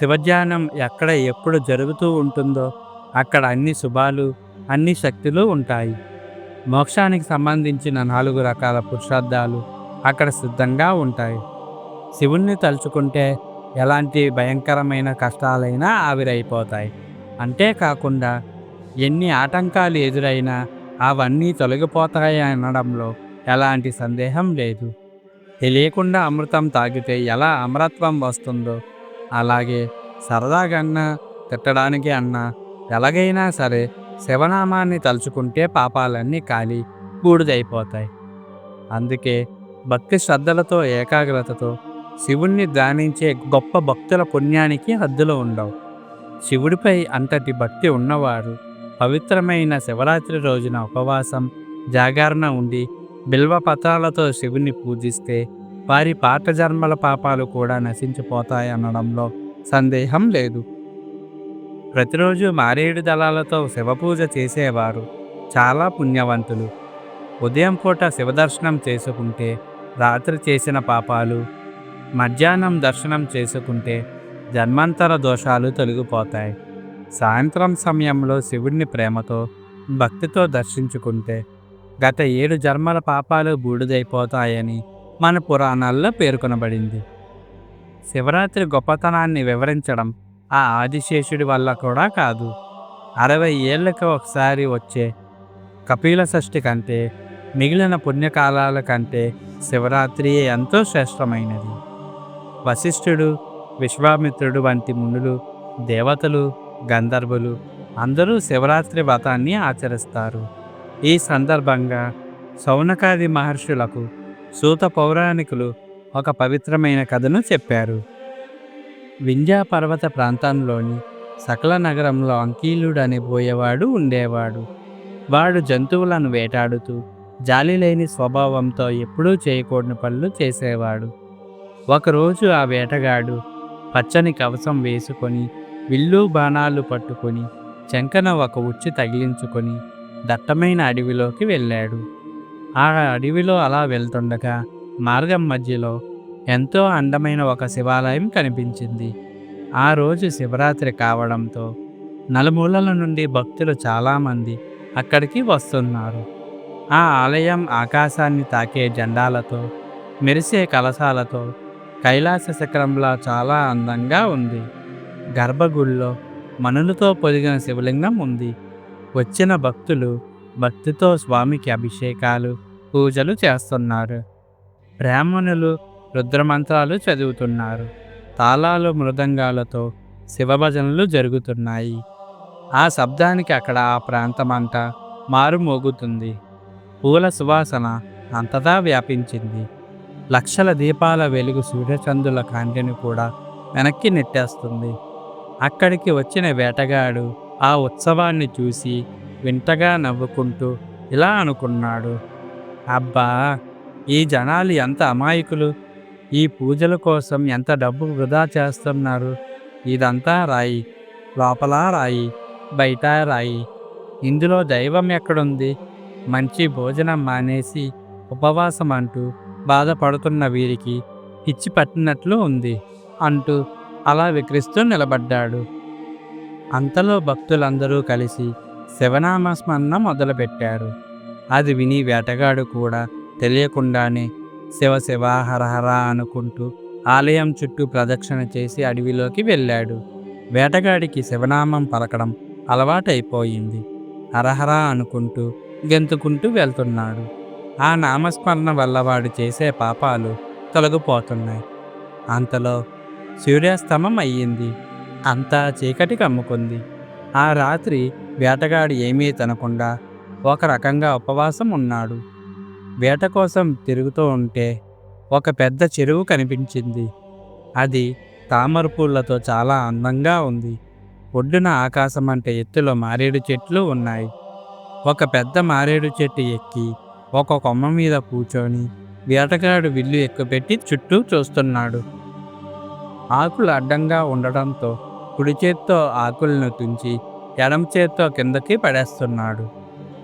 శివధ్యానం ఎక్కడ ఎప్పుడు జరుగుతూ ఉంటుందో అక్కడ అన్ని శుభాలు అన్ని శక్తులు ఉంటాయి. మోక్షానికి సంబంధించిన నాలుగు రకాల పురుషార్థాలు అక్కడ సిద్ధంగా ఉంటాయి. శివుణ్ణి తలుచుకుంటే ఎలాంటి భయంకరమైన కష్టాలైనా ఆవిరైపోతాయి. అంతేకాకుండా ఎన్ని ఆటంకాలు ఎదురైనా అవన్నీ తొలగిపోతాయి అనడంలో ఎలాంటి సందేహం లేదు. తెలియకుండా అమృతం తాగితే ఎలా అమరత్వం వస్తుందో అలాగే సరదాగన్నా తిట్టడానికి అన్నా ఎలాగైనా సరే శివనామాన్ని తలుచుకుంటే పాపాలన్నీ కాలి బూడిదైపోతాయి. అందుకే భక్తి శ్రద్ధలతో ఏకాగ్రతతో శివుణ్ణి ధ్యానించే గొప్ప భక్తుల పుణ్యానికి హద్దులు ఉండవు. శివుడిపై అంతటి భక్తి ఉన్నవారు పవిత్రమైన శివరాత్రి రోజున ఉపవాసం జాగరణ ఉండి బిల్వ పత్రాలతో శివుని పూజిస్తే వారి పాత జన్మల పాపాలు కూడా నశించిపోతాయి అనడంలో సందేహం లేదు. ప్రతిరోజు మారేడు దళాలతో శివపూజ చేసేవారు చాలా పుణ్యవంతులు. ఉదయం పూట శివదర్శనం చేసుకుంటే రాత్రి చేసిన పాపాలు మధ్యాహ్నం దర్శనం చేసుకుంటే జన్మాంతర దోషాలు తొలగిపోతాయి. సాయంత్రం సమయంలో శివుడిని ప్రేమతో భక్తితో దర్శించుకుంటే గత ఏడు జన్మల పాపాలు బూడిదైపోతాయని మన పురాణాల్లో పేర్కొనబడింది. శివరాత్రి గొప్పతనాన్ని వివరించడం ఆ ఆదిశేషుడి వల్ల కూడా కాదు. అరవై ఏళ్ళకి ఒకసారి వచ్చే కపిల షష్ఠి కంటే మిగిలిన పుణ్యకాలాల కంటే శివరాత్రి ఎంతో శ్రేష్టమైనది. వశిష్ఠుడు విశ్వామిత్రుడు వంటి మునులు దేవతలు గంధర్వులు అందరూ శివరాత్రి వ్రతాన్ని ఆచరిస్తారు. ఈ సందర్భంగా సౌనకాది మహర్షులకు సూత పౌరాణికులు ఒక పవిత్రమైన కథను చెప్పారు. వింధ్యా పర్వత ప్రాంతంలోని సకల నగరంలో అంకీలుడు అనే పోయేవాడు ఉండేవాడు. వాడు జంతువులను వేటాడుతూ జాలి లేని స్వభావంతో ఎప్పుడూ చేయకూడని పనులు చేసేవాడు. ఒకరోజు ఆ వేటగాడు పచ్చని కవచం వేసుకొని విల్లు బాణాలు పట్టుకొని చెంకన ఒక ఉచ్చి తగిలించుకొని దట్టమైన అడవిలోకి వెళ్ళాడు. ఆ అడవిలో అలా వెళ్తుండగా మార్గం మధ్యలో ఎంతో అందమైన ఒక శివాలయం కనిపించింది. ఆ రోజు శివరాత్రి కావడంతో నలుమూలల నుండి భక్తులు చాలామంది అక్కడికి వస్తున్నారు. ఆ ఆలయం ఆకాశాన్ని తాకే జెండాలతో మెరిసే కలశాలతో కైలాస శిఖరంలా చాలా అందంగా ఉంది. గర్భగుడిలో మనులతో పొదిగిన శివలింగం ఉంది. వచ్చిన భక్తులు భక్తితో స్వామికి అభిషేకాలు పూజలు చేస్తున్నారు. బ్రాహ్మణులు రుద్రమంత్రాలు చదువుతున్నారు. తాళాలు మృదంగాలతో శివభజనలు జరుగుతున్నాయి. ఆ శబ్దానికి అక్కడ ఆ ప్రాంతమంతా మారుమోగుతుంది. పూల సువాసన అంతటా వ్యాపించింది. లక్షల దీపాల వెలుగు సూర్యచంద్రుల కాంతిని కూడా వెనక్కి నెట్టేస్తుంది. అక్కడికి వచ్చిన వేటగాడు ఆ ఉత్సవాన్ని చూసి వింతగా నవ్వుకుంటూ ఇలా అనుకున్నాడు. అబ్బా ఈ జనాలు ఎంత అమాయకులు. ఈ పూజల కోసం ఎంత డబ్బు వృధా చేస్తున్నారు. ఇదంతా రాయి లోపల రాయి బయట రాయి. ఇందులో దైవం ఎక్కడుంది? మంచి భోజనం మానేసి ఉపవాసం అంటూ బాధపడుతున్న వీరికి పిచ్చి పట్టినట్లు ఉంది అంటూ అలా విక్రిస్తూ నిలబడ్డాడు. అంతలో భక్తులందరూ కలిసి శివనామస్మరణ మొదలుపెట్టారు. అది విని వేటగాడు కూడా తెలియకుండానే శివ శివ హరహర అనుకుంటూ ఆలయం చుట్టూ ప్రదక్షిణ చేసి అడవిలోకి వెళ్ళాడు. వేటగాడికి శివనామం పలకడం అలవాటైపోయింది. హరహర అనుకుంటూ గెంతుకుంటూ వెళ్తున్నాడు. ఆ నామస్మరణ వల్ల వాడు చేసే పాపాలు తొలగిపోతున్నాయి. అంతలో సూర్యాస్తమం అయ్యింది. అంతా చీకటి కమ్ముకుంది. ఆ రాత్రి వేటగాడు ఏమీ తినకుండా ఒక రకంగా ఉపవాసం ఉన్నాడు. వేట కోసం తిరుగుతూ ఉంటే ఒక పెద్ద చెరువు కనిపించింది. అది తామర పూలతో చాలా అందంగా ఉంది. ఒడ్డున ఆకాశం అంటే ఎత్తులో మారేడు చెట్లు ఉన్నాయి. ఒక పెద్ద మారేడు చెట్టు ఎక్కి ఒక కొమ్మ మీద కూర్చొని వేటగాడు విల్లు ఎక్కుపెట్టి చుట్టూ చూస్తున్నాడు. ఆకులు అడ్డంగా ఉండడంతో కుడి చేత్తో ఆకులను తుంచి ఎడమ చేత్తో కిందకి పడేస్తున్నాడు.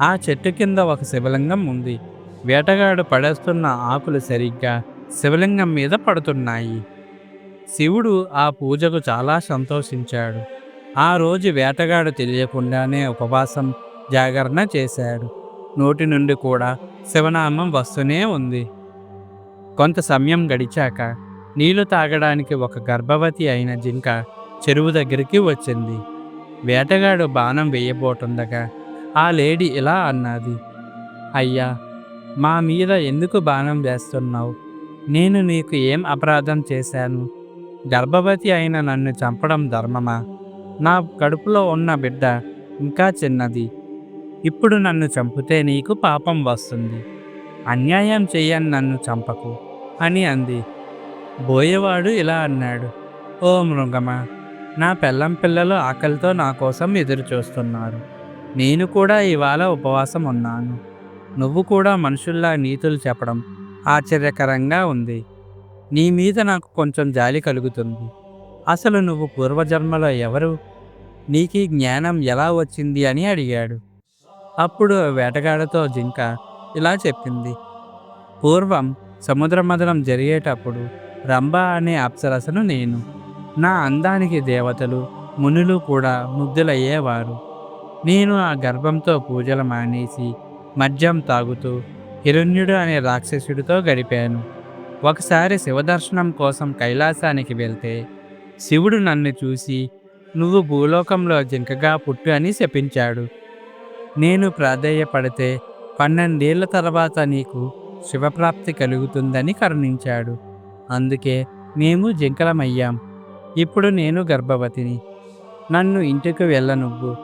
ఆ చెట్టు కింద ఒక శివలింగం ఉంది. వేటగాడు పడేస్తున్న ఆకులు సరిగ్గా శివలింగం మీద పడుతున్నాయి. శివుడు ఆ పూజకు చాలా సంతోషించాడు. ఆ రోజు వేటగాడు తెలియకుండానే ఉపవాసం జాగరణ చేశాడు. నోటి నుండి కూడా శివనామం వస్తూనే ఉంది. కొంత సమయం గడిచాక నీళ్ళు తాగడానికి ఒక గర్భవతి అయిన జింక చెరువు దగ్గరికి వచ్చింది. వేటగాడు బాణం వేయబోతుండగా ఆ లేడీ ఇలా అన్నది అయ్యా మా మీద ఎందుకు బాణం వేస్తున్నావు? నేను నీకు ఏం అపరాధం చేశాను? గర్భవతి అయిన నన్ను చంపడం ధర్మమా? నా కడుపులో ఉన్న బిడ్డ ఇంకా చిన్నది. ఇప్పుడు నన్ను చంపితే నీకు పాపం వస్తుంది. అన్యాయం చెయ్యని నన్ను చంపకు అని అంది. బోయేవాడు ఇలా అన్నాడు ఓ మృగమా నా పెళ్ళం పిల్లలు ఆకలితో నా కోసం ఎదురు చూస్తున్నారు నేను కూడా ఇవాళ ఉపవాసం ఉన్నాను. నువ్వు కూడా మనుషుల్లా నీతులు చెప్పడం ఆశ్చర్యకరంగా ఉంది. నీ మీద నాకు కొంచెం జాలి కలుగుతుంది. అసలు నువ్వు పూర్వజన్మలో ఎవరు? నీకీ జ్ఞానం ఎలా వచ్చింది అని అడిగాడు. అప్పుడు వేటగాడతో జింక ఇలా చెప్పింది. పూర్వం సముద్ర మదనం జరిగేటప్పుడు రంభ అనే అప్సరసను నేను నా అందానికి దేవతలు మునులు కూడా ముగ్ధులయ్యేవారు. నేను ఆ గర్భంతో పూజలు మానేసి మద్యం తాగుతూ హిరణ్యుడు అనే రాక్షసుడితో గడిపాను. ఒకసారి శివదర్శనం కోసం కైలాసానికి వెళ్తే శివుడు నన్ను చూసి నువ్వు భూలోకంలో జింకగా పుట్టు అని శపించాడు. నేను ప్రాధేయపడితే పన్నెండేళ్ళ తర్వాత నీకు శివప్రాప్తి కలుగుతుందని కరుణించాడు. అందుకే మేము జింకలమయ్యాం. ఇప్పుడు నేను గర్భవతిని. నన్ను ఇంటికి వెళ్ళ నువ్వు.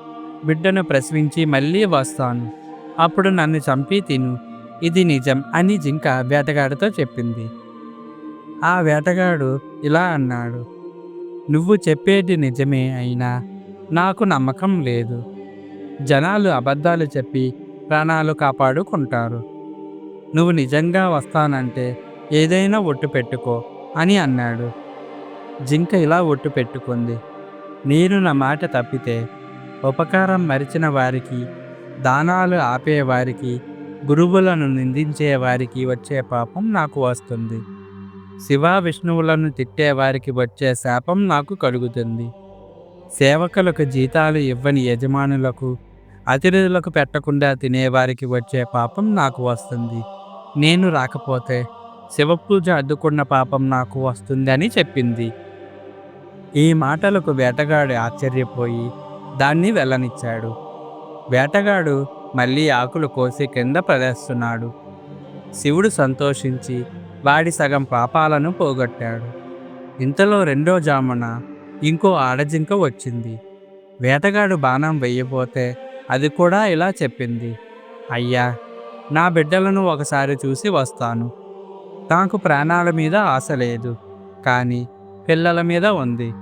బిడ్డను ప్రసవించి మళ్ళీ వస్తాను. అప్పుడు నన్ను చంపి తిను. ఇది నిజం అని జింక వేటగాడితో చెప్పింది. ఆ వేటగాడు ఇలా అన్నాడు. నువ్వు చెప్పేది నిజమే అయినా నాకు నమ్మకం లేదు. జనాలు అబద్ధాలు చెప్పి ప్రాణాలు కాపాడుకుంటారు. నువ్వు నిజంగా వస్తానంటే ఏదైనా ఒట్టు పెట్టుకో అని అన్నాడు. జింక ఇలా ఒట్టు పెట్టుకుంది. నేను నా మాట తప్పితే ఉపకారం మరిచిన వారికి దానాలు ఆపేవారికి గురువులను నిందించే వారికి వచ్చే పాపం నాకు వస్తుంది. శివ విష్ణువులను తిట్టేవారికి వచ్చే శాపం నాకు కలుగుతుంది. సేవకులకు జీతాలు ఇవ్వని యజమానులకు అతిథులకు పెట్టకుండా తినేవారికి వచ్చే పాపం నాకు వస్తుంది. నేను రాకపోతే శివపూజ అడ్డుకున్న పాపం నాకు వస్తుంది అని చెప్పింది. ఈ మాటలకు వేటగాడు ఆశ్చర్యపోయి దాన్ని వెళ్ళనిచ్చాడు. వేటగాడు మళ్ళీ ఆకులు కోసి కింద పడేస్తున్నాడు శివుడు సంతోషించి వాడి సగం పాపాలను పోగొట్టాడు. ఇంతలో రెండో జామున ఇంకో ఆడజింక వచ్చింది. వేటగాడు బాణం వెయ్యబోతే అది కూడా ఇలా చెప్పింది. అయ్యా నా బిడ్డలను ఒకసారి చూసి వస్తాను. నాకు ప్రాణాల మీద ఆశ లేదు. కానీ పిల్లల మీద ఉంది.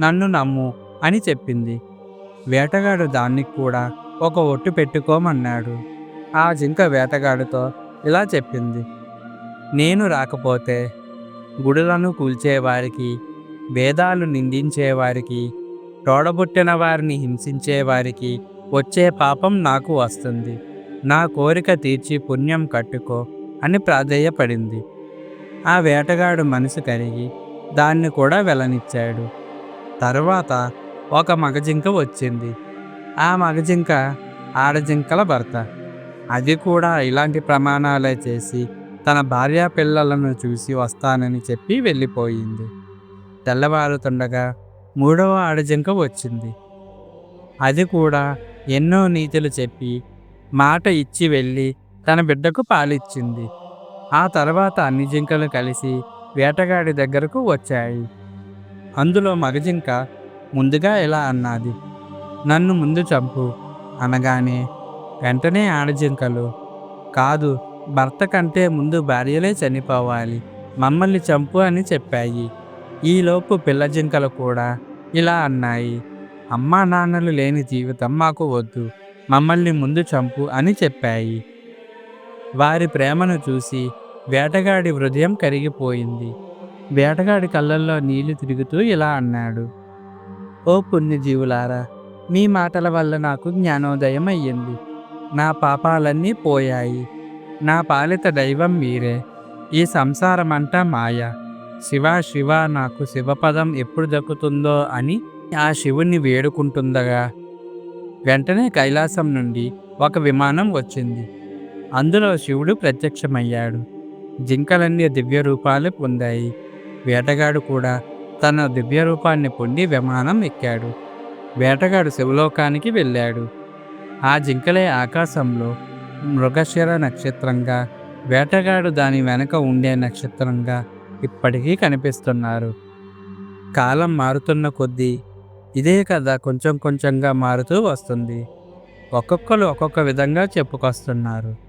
నన్ను నమ్ము అని చెప్పింది. వేటగాడు దానికి కూడా ఒక ఒట్టు పెట్టుకోమన్నాడు. ఆ జింక వేటగాడితో ఇలా చెప్పింది. నేను రాకపోతే గుడులను కూల్చేవారికి వేదాలు నిందించేవారికి తోడబుట్టిన వారిని హింసించేవారికి వచ్చే పాపం నాకు వస్తుంది. నా కోరిక తీర్చి పుణ్యం కట్టుకో అని ప్రాధేయపడింది. ఆ వేటగాడు మనసు కరిగి దాన్ని కూడా వెళ్ళనిచ్చాడు తరువాత ఒక మగజింక వచ్చింది. ఆ మగజింక ఆడజింకల భర్త. అది కూడా ఇలాంటి ప్రమాణాలే చేసి తన భార్యా పిల్లలను చూసి వస్తానని చెప్పి వెళ్ళిపోయింది. తెల్లవారుతుండగా మూడవ ఆడజింక వచ్చింది. అది కూడా ఎన్నో నీతులు చెప్పి మాట ఇచ్చి వెళ్ళి తన బిడ్డకు పాలిచ్చింది. ఆ తర్వాత అన్ని జింకలు కలిసి వేటగాడి దగ్గరకు వచ్చాయి. అందులో మగజింక ముందుగా ఇలా అన్నది నన్ను ముందు చంపు అనగానే వెంటనే ఆడజింకలు కాదు భర్త కంటే ముందు భార్యలే చనిపోవాలి. మమ్మల్ని చంపు అని చెప్పాయి. ఈలోపు పిల్ల జింకలు కూడా ఇలా అన్నాయి అమ్మా నాన్నలు లేని జీవితం మాకు వద్దు. మమ్మల్ని ముందు చంపు అని చెప్పాయి. వారి ప్రేమను చూసి వేటగాడి హృదయం కరిగిపోయింది. వేటగాడి కళ్ళల్లో నీళ్ళు తిరుగుతూ ఇలా అన్నాడు. ఓ పుణ్యజీవులారా మీ మాటల వల్ల నాకు జ్ఞానోదయం అయ్యింది. నా పాపాలన్నీ పోయాయి. నా పాలిత దైవం మీరే. ఈ సంసారమంతా మాయ. శివ శివ నాకు శివపదం ఎప్పుడు దక్కుతుందో అని ఆ శివుణ్ణి వేడుకుంటుండగా వెంటనే కైలాసం నుండి ఒక విమానం వచ్చింది. అందులో శివుడు ప్రత్యక్షమయ్యాడు. జింకలన్నీ దివ్య రూపాలు పొందాయి. వేటగాడు కూడా తన దివ్య రూపాన్ని పొంది విమానం ఎక్కాడు. వేటగాడు శివలోకానికి వెళ్ళాడు. ఆ జింకలే ఆకాశంలో మృగశిర నక్షత్రంగా వేటగాడు దాని వెనక ఉండే నక్షత్రంగా ఇప్పటికీ కనిపిస్తున్నారు. కాలం మారుతున్న కొద్దీ ఇదే కథ కొంచెం కొంచెంగా మారుతూ వస్తుంది. ఒక్కొక్కరు ఒక్కొక్క విధంగా చెప్పుకొస్తున్నారు.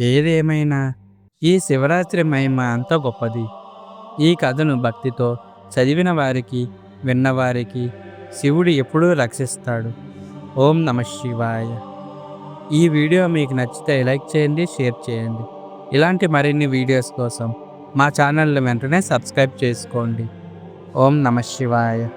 ఏదేమైనా ఈ శివరాత్రి మహిమ అంత గొప్పది. ఈ కథను భక్తితో చదివిన వారికి విన్నవారికి శివుడు ఎప్పుడూ రక్షిస్తాడు. ఓం నమ శివాయ. ఈ వీడియో మీకు నచ్చితే లైక్ చేయండి షేర్ చేయండి. ఇలాంటి మరిన్ని వీడియోస్ కోసం మా ఛానల్ని వెంటనే సబ్స్క్రైబ్ చేసుకోండి. ఓం నమ శివాయ.